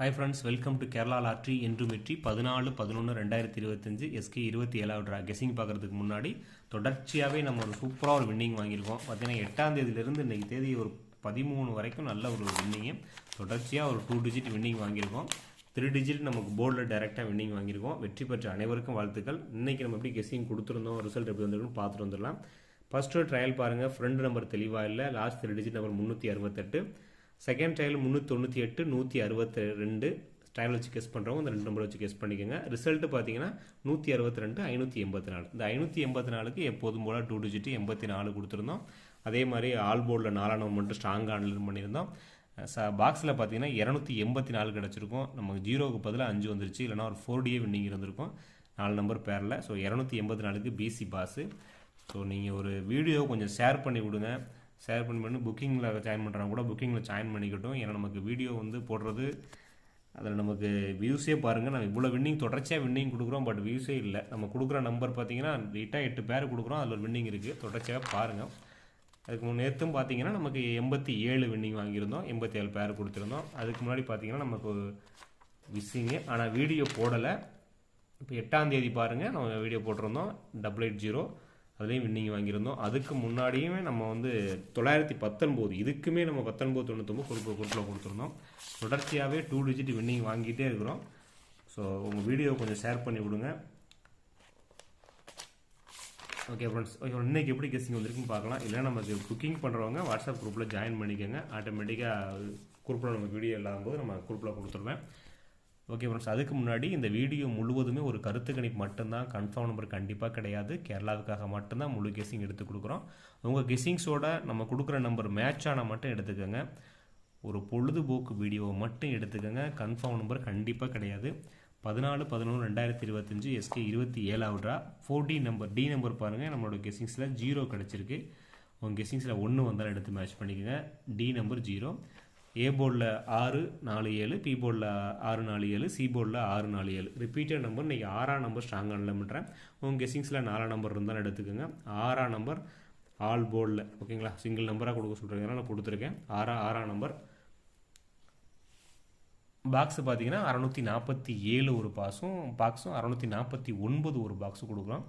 Hi friends welcome to Kerala lottery என்று வெற்றி பதினாலு பதினொன்று ரெண்டாயிரத்தி இருபத்தஞ்சு எஸ்கே இருபத்தி ஏழாவது ட்ரா கெஸிங் பார்க்குறதுக்கு முன்னாடி தொடர்ச்சியாகவே நம்ம ஒரு சூப்பராக ஒரு வின்னிங் வாங்கியிருக்கோம். பார்த்தீங்கன்னா எட்டாம் தேதியிலிருந்து இன்றைக்கி தேதி ஒரு பதிமூணு வரைக்கும் நல்ல ஒரு வின்னிங்கு தொடர்ச்சியாக ஒரு டூ டிஜிட் வின்னிங் வாங்கியிருக்கோம். த்ரீ டிஜிட் நமக்கு போர்டில் டேரெக்டாக வின்னிங் வாங்கியிருக்கோம். வெற்றி பெற்ற அனைவருக்கும் வாழ்த்துக்கள். இன்றைக்கி நம்ம எப்படி கெஸிங் கொடுத்துருந்தோம் ரிசல்ட் எப்படி வந்திருக்குன்னு பார்த்துட்டு வந்துடலாம். ஃபஸ்ட்டு ட்ரையல் பாருங்கள் ஃப்ரெண்ட் நம்பர் தெளிவாக இல்லை. லாஸ்ட் த்ரீ டிஜிட் நம்பர் முந்நூற்றி அறுபத்தெட்டு. செகண்ட் ட்ரையல் முந்நூற்றி தொண்ணூற்றி எட்டு நூற்றி அறுபத்தி ரெண்டு. ட்ரையல் வச்சு கெஸ் பண்ணுறவங்க இந்த ரெண்டு நம்பர் வச்சு கெஸ் பண்ணிக்கோங்க. ரிசல்ட்டு பார்த்தீங்கன்னா நூற்றி அறுபத்தி ரெண்டு ஐநூற்றி எண்பத்தி நாலு. இந்த ஐநூற்றி எண்பத்தி நாலுக்கு எப்போதும் போல் டூ டிஜிட்டு எண்பத்தி நாலு கொடுத்துருந்தோம். அதே மாதிரி ஆல் போர்டில் நாலாம் நம்பர் மட்டும் ஸ்ட்ராங்காக அனலின் பண்ணியிருந்தோம். ச பாக்ஸில் பார்த்தீங்கன்னா இரநூத்தி எண்பத்தி நாலு கிடச்சிருக்கும். நமக்கு ஜீரோவுக்கு பதிலாக அஞ்சு வந்துருச்சு. இல்லைனா ஒரு ஃபோர் டியே வின்னிங் இருந்திருக்கும். நாலு நம்பர் பேரில் ஸோ இரநூத்தி எண்பத்தி நாலுக்கு பிசி பாஸு ஸோ நீங்கள் ஒரு வீடியோ கொஞ்சம் ஷேர் பண்ணி விடுங்க. ஷேர் பண்ணி பண்ணி புக்கிங்கில் ஜாயின் பண்ணுறவங்க கூட புக்கிங்கில் ஜாயின் பண்ணிக்கிட்டோம். ஏன்னா நமக்கு வீடியோ வந்து போடுறது அதில் நமக்கு வியூஸே பாருங்கள் நம்ம இவ்வளோ வின்னிங் தொடர்ச்சியாக வின்னிங் கொடுக்குறோம். பட் வியூஸே இல்லை. நம்ம கொடுக்குற நம்பர் பார்த்தீங்கன்னா நீட்டாக எட்டு பேர் கொடுக்குறோம். அதில் ஒரு வின்னிங் இருக்குது தொடர்ச்சியாக பாருங்கள் அதுக்கு முன்னேற்றும் பார்த்தீங்கன்னா நமக்கு எண்பத்தி ஏழு வின்னிங் வாங்கியிருந்தோம். எண்பத்தி ஏழு பேர் கொடுத்துருந்தோம். அதுக்கு முன்னாடி பார்த்தீங்கன்னா நமக்கு விஸ்ஸிங்கு ஆனால் வீடியோ போடலை. இப்போ எட்டாம் தேதி பாருங்கள் நம்ம வீடியோ போட்டிருந்தோம். டபுள் எயிட் ஜீரோ அதுலேயும் வின்னிங் வாங்கியிருந்தோம். அதுக்கு முன்னாடியுமே நம்ம வந்து தொள்ளாயிரத்தி பத்தொன்பது இதுக்குமே நம்ம பத்தொன்பது தொண்ணூத்தொம்பது குறிப்பு குறிப்பில் கொடுத்துருந்தோம். தொடர்ச்சியாகவே டூ டிஜிட் வின்னிங் வாங்கிட்டே இருக்கிறோம். ஸோ உங்கள் வீடியோ கொஞ்சம் ஷேர் பண்ணி விடுங்க. ஓகே ஃப்ரெண்ட்ஸ் ஓகே இன்னைக்கு எப்படி கெஸ்டிங் வந்திருக்குன்னு பார்க்கலாம். இல்லை நமக்கு குக்கிங் பண்ணுறவங்க வாட்ஸ்அப் குரூப்பில் ஜாயின் பண்ணிக்கோங்க. ஆட்டோமேட்டிக்காக குரூப்பில் நம்ம வீடியோ இல்லாத போது நம்ம குரூப்பில் கொடுத்துருவேன். ஓகே ஃப்ரெண்ட்ஸ் அதுக்கு முன்னாடி இந்த வீடியோ முழுவதுமே ஒரு கருத்து கணிப்பு மட்டும்தான். கன்ஃபார்ம் நம்பர் கண்டிப்பாக கிடையாது. கேரளாவுக்காக மட்டும்தான் முழு கெஸிங் எடுத்து கொடுக்குறோம். உங்கள் கெஸிங்ஸோட நம்ம கொடுக்குற நம்பர் மேட்ச் ஆனால் மட்டும் எடுத்துக்கோங்க. ஒரு பொழுதுபோக்கு வீடியோவை மட்டும் எடுத்துக்கோங்க. கன்ஃபார்ம் நம்பர் கண்டிப்பாக கிடையாது. பதினாலு பதினொன்று ரெண்டாயிரத்தி இருபத்தஞ்சு எஸ்கே இருபத்தி ஏழாவதுரா? Four D number D number பாருங்கள் நம்மளோட கெஸிங்ஸில் ஜீரோ கிடச்சிருக்கு. உங்கள் கெஸிங்ஸில் ஒன்று வந்தாலும் எடுத்து மேட்ச் பண்ணிக்கோங்க. டி நம்பர் ஜீரோ ஏ போர்டில் ஆறு நாலு ஏழு பி போர்டில் ஆறு நாலு ஏழு சி போர்டில் ஆறு நாலு ஏழு. ரிப்பீட்டட் நம்பர் இன்றைக்கி ஆறாம் நம்பர் ஸ்ட்ராங்காக பண்ணுறேன் உங்கள் கெஸிங்ஸில் நாலாம் நம்பர் இருந்தாலும் எடுத்துக்கோங்க. ஆறாம் நம்பர் ஆல் போர்டில் ஓகேங்களா? சிங்கிள் நம்பராக கொடுக்க சொல்கிறீங்க நான் கொடுத்துருக்கேன். ஆறா ஆறாம் நம்பர் பாக்ஸ் பார்த்தீங்கன்னா அறநூற்றி நாற்பத்தி ஏழு ஒரு பாக்ஸும் பாக்ஸும் அறநூற்றி நாற்பத்தி ஒன்பது ஒரு பாக்ஸும் கொடுக்குறோம்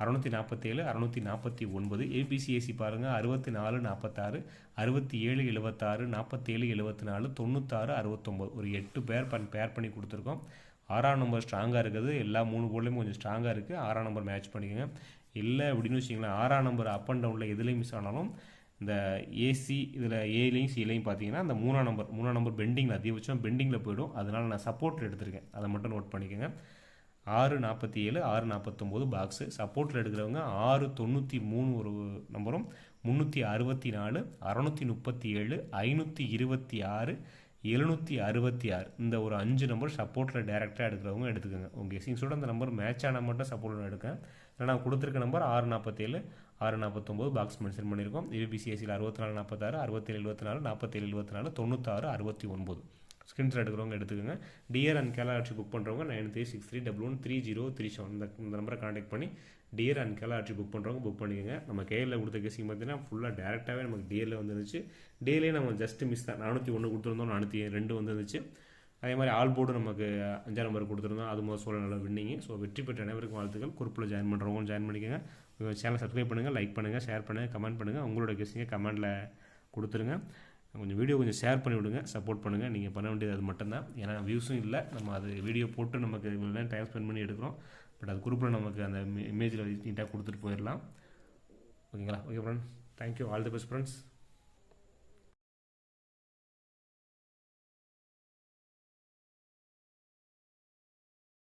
அறநூற்றி நாற்பத்தேழு அறநூற்றி நாற்பத்தி ஒன்பது ஏபிசிஎஸ்சி பாருங்கள் அறுபத்தி நாலு நாற்பத்தாறு அறுபத்தி ஏழு எழுபத்தாறு நாற்பத்தேழு எழுபத்தி நாலு தொண்ணூத்தாறு அறுபத்தொம்போது. ஒரு எட்டு பேர் பண் பேர் பண்ணி கொடுத்துருக்கோம். ஆறாம் நம்பர் ஸ்ட்ராங்காக இருக்குது. எல்லா மூணு போர்ட்லேயும் கொஞ்சம் ஸ்ட்ராங்காக இருக்குது ஆறாம் நம்பர் மேட்ச் பண்ணிக்கோங்க. இல்லை அப்படின்னு வச்சிங்களேன் ஆறாம் நம்பர் அப் அண்ட் டவுனில் எதுலேயும் மிஸ் ஆனாலும் இந்த ஏசி இதில் ஏலையும் சிலையும் பார்த்தீங்கன்னா அந்த மூணாம் நம்பர் மூணாம் நம்பர் பெண்டிங்கில் அதிகபட்சம் பெண்டிங்கில் போயிடும். அதனால் நான் சப்போர்ட் எடுத்திருக்கேன். அதை மட்டும் நோட் பண்ணிக்கோங்க. ஆறு நாற்பத்தி ஏழு ஆறு நாற்பத்தொம்போது பாக்ஸு சப்போர்ட்டில் எடுக்கிறவங்க ஆறு தொண்ணூற்றி மூணு ஒரு நம்பரும் முந்நூற்றி அறுபத்தி நாலு அறநூற்றி முப்பத்தி ஏழு ஐநூற்றி இருபத்தி ஆறு எழுநூற்றி அறுபத்தி ஆறு. இந்த ஒரு அஞ்சு நம்பர் சப்போர்ட்டில் டேரெக்டாக எடுக்கிறவங்க எடுத்துக்கோங்க. உங்கள் கெஸிங்ஸோட அந்த நம்பர் மேட்ச் ஆனால் மட்டும் சப்போர்ட்டில் எடுக்கேன் நான் கொடுத்துருக்க நம்பர் ஆறு நாற்பத்தேழு ஆறு நாற்பத்தொம்போது பாக்ஸ் மென்ஷன் பண்ணியிருக்கோம். யூபிசிஎஸ்சியில் அறுபத்தி நாலு நாற்பத்தாறு அறுபத்தேழு எழுபத்தி நாலு நாற்பத்தேழு எழுபத்தி நாலு தொண்ணூத்தாறு அறுபத்தி ஒன்பது. ஸ்க்ரீன்ஷாட் எடுக்கிறவங்க எடுத்துக்கோங்க. டியர் அண்ட் கேலா ஆட்சி புக் பண்ணுறவங்க nine three six three double one three zero three seven இந்த இந்த நம்பரை காண்டாக்ட் பண்ணி டியர் அண்ட் கேலா ஆட்சி புக் பண்ணுறவங்க புக் பண்ணிக்கோங்க. நம்ம கேரில் கொடுத்த கேசிங் பார்த்தீங்கன்னா ஃபுல்லாக டேரெக்டாகவே நமக்கு டியரில் வந்துருந்துச்சு. டேலே நம்ம ஜஸ்ட் மிஸ் தான். நானூற்றி ஒன்று கொடுத்துருந்தோம் நானூற்றி ரெண்டு வந்துருந்துச்சு. அதே மாதிரி ஆல் போர்டு நமக்கு அஞ்சாம் நம்பர் கொடுத்துருந்தோம். அது முதல் சொல்ல நல்ல வின்னிங்க ஸோ வெற்றி பெற்ற அனைவருக்கும் வாழ்த்துக்கள். குரூப்பில் ஜாயின் பண்ணுறவங்க ஜாயின் பண்ணிக்கோங்க. சேனல் சப்ஸ்கிரைப் பண்ணுங்கள் லைக் பண்ணுங்கள் ஷேர் பண்ணுங்கள் கமெண்ட் பண்ணுங்கள் உங்களோட கெஸ்டிங்க கமெண்ட்டில் கொடுத்துருங்க. கொஞ்சம் வீடியோ கொஞ்சம் ஷேர் பண்ணி விடுங்க சப்போர்ட் பண்ணுங்கள் நீங்கள் பண்ண வேண்டியது அது மட்டும்தான். ஏன்னா வியூஸும் இல்லை. நம்ம அது வீடியோ போட்டு நமக்கு இவ்வளோ டைம் ஸ்பெண்ட் பண்ணி எடுக்கிறோம். பட் அது குரூப்பில் நமக்கு அந்த இமேஜில் நீட்டாக கொடுத்துட்டு போயிடலாம். ஓகேங்களா okay friends thank you all the best friends